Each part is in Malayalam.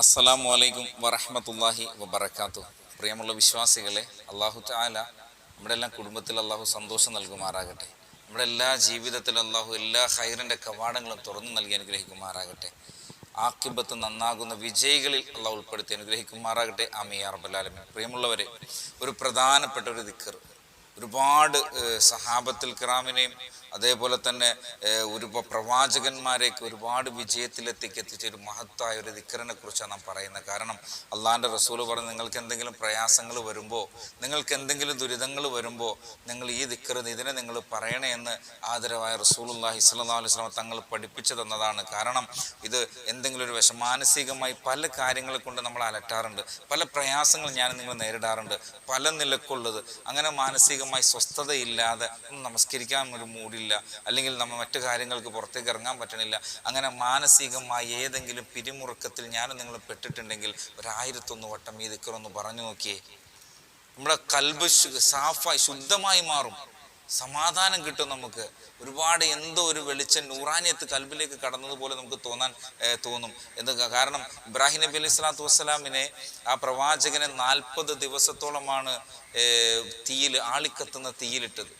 അസ്സലാമു വലൈക്കും വറഹമത്തല്ലാഹി വബർക്കാത്തു പ്രിയമുള്ള വിശ്വാസികളെ അള്ളാഹു താല നമ്മുടെ എല്ലാം കുടുംബത്തിൽ അള്ളാഹു സന്തോഷം നൽകുമാറാകട്ടെ. നമ്മുടെ എല്ലാ ജീവിതത്തിലും അള്ളാഹു എല്ലാ ഹൈറിന്റെ കവാടങ്ങളും തുറന്നു നൽകി അനുഗ്രഹിക്കുമാറാകട്ടെ. ആക്കിബത്ത് നന്നാകുന്ന വിജയികളിൽ അള്ളാഹു ഉൾപ്പെടുത്തി അനുഗ്രഹിക്കുമാറാകട്ടെ. അമിയാർ അറബലാലമി പ്രിയമുള്ളവരെ ഒരു പ്രധാനപ്പെട്ട ഒരു ദിക്കർ ഒരുപാട് സഹാബത്തുൽ കിറാമിനെയും അതേപോലെ തന്നെ ഒരു പ്രവാചകന്മാരെയൊക്കെ ഒരുപാട് വിജയത്തിലെത്തിക്ക് എത്തിച്ച ഒരു മഹത്തായ ഒരു ദിക്കറിനെ കുറിച്ചാണ് നാം പറയുന്നത്. കാരണം അള്ളാഹിന്റെ റസൂൽ പറഞ്ഞ് നിങ്ങൾക്ക് എന്തെങ്കിലും പ്രയാസങ്ങൾ വരുമ്പോൾ നിങ്ങൾക്ക് എന്തെങ്കിലും ദുരിതങ്ങൾ വരുമ്പോൾ നിങ്ങൾ ഈ ദിക്കറ് ഇതിനെ നിങ്ങൾ പറയണേ എന്ന് ആദരവായ റസൂലുല്ലാഹി സ്വല്ലല്ലാഹു അലൈഹി വസല്ലം തങ്ങൾ പഠിപ്പിച്ചു തന്നതാണ് കാരണം ഇത് എന്തെങ്കിലും വിഷം മാനസികമായി പല കാര്യങ്ങളെ കൊണ്ട് നമ്മൾ അലട്ടാറുണ്ട്. പല പ്രയാസങ്ങൾ ഞാൻ നിങ്ങൾ നേരിടാറുണ്ട്. പല നിലക്കുള്ളത്. അങ്ങനെ മാനസികമായി സ്വസ്ഥതയില്ലാതെ നമസ്കരിക്കാൻ ഒരു മൂടില്ല അല്ലെങ്കിൽ നമ്മൾ മറ്റു കാര്യങ്ങൾക്ക് പുറത്തേക്ക് ഇറങ്ങാൻ പറ്റണില്ല. അങ്ങനെ മാനസികമായി ഏതെങ്കിലും പിരിമുറുക്കത്തിൽ ഞാൻ നിങ്ങൾ പെട്ടിട്ടുണ്ടെങ്കിൽ ഒരായിരത്തൊന്ന് വട്ടം ഈ ദിക്കറൊന്ന് പറഞ്ഞു നോക്കിയേ. നമ്മുടെ കൽബ് സാഫായി ശുദ്ധമായി മാറും. സമാധാനം കിട്ടും നമുക്ക്. ഒരുപാട് എന്തോ ഒരു വെളിച്ചം നൂറാനിയത്ത് കൽബിലേക്ക് കടന്നതുപോലെ നമുക്ക് തോന്നാൻ തോന്നും. എന്ത് കാരണം ഇബ്രാഹിം നബി അലൈഹി സ്വലാത്തു വസ്സലാമിനെ ആ പ്രവാചകനെ നാൽപ്പത് ദിവസത്തോളമാണ് തീയിൽ ആളിക്കത്തുന്ന തീയിലിട്ടത്.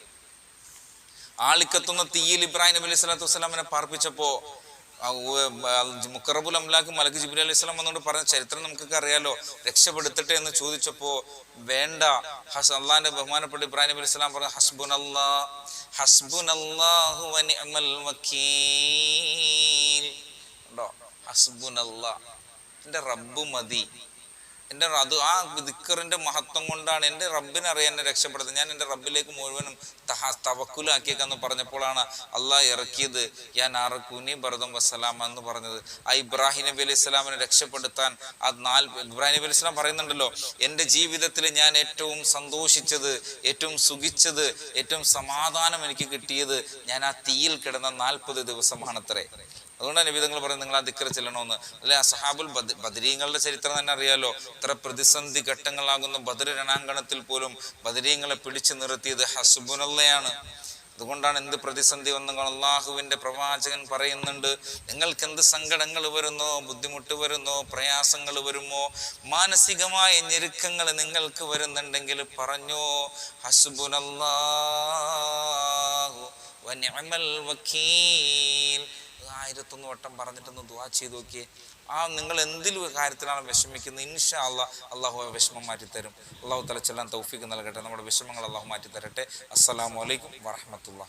ആളിക്കത്തുന്ന തീയിൽ ഇബ്രാഹിം നബി അലൈഹി സ്വലാത്തു വസ്സലാമിനെ പാർപ്പിച്ചപ്പോ ആ ഉവ്വ് ആ മുക്കറബുൽ അംലാക്ക് മലക്ക് ജിബ്രീൽ അലൈഹി സ്വലാം വന്നുകൊണ്ട് പറഞ്ഞ ചരിത്രം നമുക്കൊക്കെ അറിയാലോ രക്ഷപ്പെടുത്തട്ടെ എന്ന് ചോദിച്ചപ്പോ വേണ്ട. ഹസ് അള്ളാന്റെ ബഹുമാനപ്പെട്ട ഇബ്രാഹിം നബി സ്വലാം പറഞ്ഞു ഹസ്ബുൻ അല്ലാ ഹസ്ബുൻ അല്ലാഹു ഹസ്ബുൻ അല്ലാ റബ്ബ് മതി. എന്റെ അത് ആ ദിക്കറിന്റെ മഹത്വം കൊണ്ടാണ് എന്റെ റബ്ബിനറിയാൻ എന്നെ രക്ഷപ്പെടുന്നത്. ഞാൻ എന്റെ റബ്ബിലേക്ക് മുഴുവനും തഹ തവക്കുലാക്കിയേക്കെന്ന് പറഞ്ഞപ്പോഴാണ് അള്ളാഹ് ഇറക്കിയത്. ഞാൻ ആറക്കുനി ഭരതം വസ്സലാം എന്ന് പറഞ്ഞത്. ആ ഇബ്രാഹിം നബി അലൈഹി സ്വലാമിനെ രക്ഷപ്പെടുത്താൻ ആ നാല് ഇബ്രാഹിം നബി അലൈഹി സ്വലാം പറയുന്നുണ്ടല്ലോ എന്റെ ജീവിതത്തിൽ ഞാൻ ഏറ്റവും സന്തോഷിച്ചത് ഏറ്റവും സുഖിച്ചത് ഏറ്റവും സമാധാനം എനിക്ക് കിട്ടിയത് ഞാൻ ആ തീയിൽ കിടന്ന നാൽപ്പത് ദിവസമാണത്രേ. അതുകൊണ്ടാണ് വിധങ്ങൾ പറയുന്നത് നിങ്ങൾ ആ ചെല്ലണമെന്ന് അല്ലെ അസഹാബുൽ ബദരീങ്ങളുടെ ചരിത്രം തന്നെ അറിയാലോ. ഇത്ര പ്രതിസന്ധി ഘട്ടങ്ങളാകുന്ന. ബദർ രണാങ്കണത്തിൽ പോലും ബദരീങ്ങളെ പിടിച്ചു നിർത്തിയത് ഹസുബുനല്ലയാണ് അതുകൊണ്ടാണ് എന്ത് പ്രതിസന്ധി വന്നു അള്ളാഹുവിന്റെ പ്രവാചകൻ പറയുന്നുണ്ട് നിങ്ങൾക്ക് എന്ത് സങ്കടങ്ങൾ വരുന്നോ ബുദ്ധിമുട്ട് വരുന്നോ പ്രയാസങ്ങൾ വരുമോ മാനസികമായ ഞെരുക്കങ്ങൾ നിങ്ങൾക്ക് വരുന്നുണ്ടെങ്കിൽ പറഞ്ഞോ ഹസുബുനല്ലാഹു വനിഅമൽ ആയിരത്തൊന്ന് വട്ടം പറഞ്ഞിട്ടൊന്ന് ദുവാ ചെയ്ത് നോക്കിയേ. ആ നിങ്ങൾ എന്തിലും കാര്യത്തിലാണ് വിഷമിക്കുന്നത്. ഇൻഷാ അള്ളാ അള്ളാഹു വിഷമം മാറ്റിത്തരും. അള്ളാഹു തലച്ചെല്ലാം തൗഫിക്ക് നൽകട്ടെ. നമ്മുടെ വിഷമങ്ങൾ അള്ളാഹു മാറ്റിത്തരട്ടെ. അസ്സലാമു അലൈക്കും വറഹമത്തുള്ള